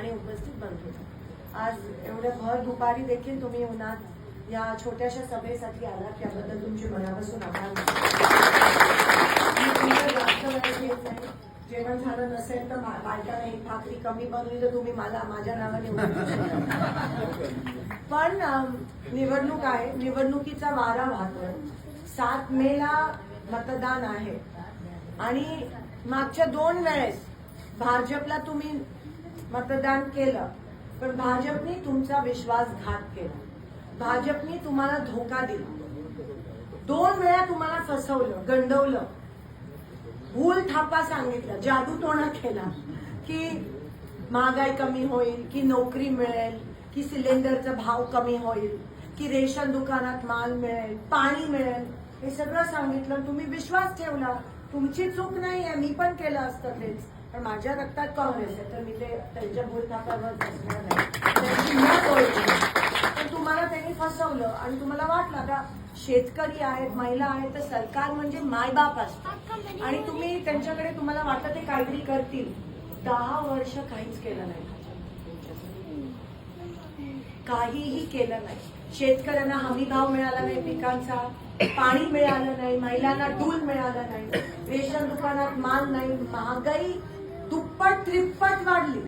आणि उपस्थित बनतो आज एवढं भर दुपारी देखील तुम्ही उन्हात या छोट्याशा सभेसाठी आलात याबद्दल तुमचे मनापासून आभार नाही जेवण झालं नसेल तर मा- एक भाकरी कमी बनवली तर तुम्ही मला माझ्या नावाने पण निवडणूक आहे. निवडणुकीचा वारा वाहतोय. सात मेला मतदान आहे. आणि मागच्या दोन वेळेस भाजपला तुम्ही मतदान केलं पण भाजपने तुमचा विश्वासघात केला. भाजपने तुम्हाला धोका दिला. दोन वेळा तुम्हाला फसवलं गंडवलं. भूल थापा सांगितलं जादू टोणा केला. की महागाई कमी होईल की नोकरी मिळेल की सिलेंडरचा भाव कमी होईल की रेशन दुकानात माल मिळेल पाणी मिळेल. हे सगळं सांगितलं तुम्ही विश्वास ठेवला. तुमची चूक नाही आहे मी पण केलं असतं तेच. पण माझ्या रक्तात काँग्रेस आहे तर मी ते त्यांच्या भूलथापावर बसणार नाही. त्यांची पण तुम्हाला त्यांनी फसवलं आणि तुम्हाला वाटलं का शेतकरी आहेत महिला आहेत तर सरकार म्हणजे मायबाप असतं. आणि तुम्ही त्यांच्याकडे तुम्हाला वाटतं ते काहीतरी करतील. दहा वर्ष काहीच केलं नाही. काहीही केलं नाही. शेतकऱ्यांना हमी भाव मिळाला नाही पिकांचा पाणी मिळालं नाही महिलांना टूल मिळालं नाही रेशन दुकानात माल नाही महागाई दुप्पट त्रिप्पट वाढली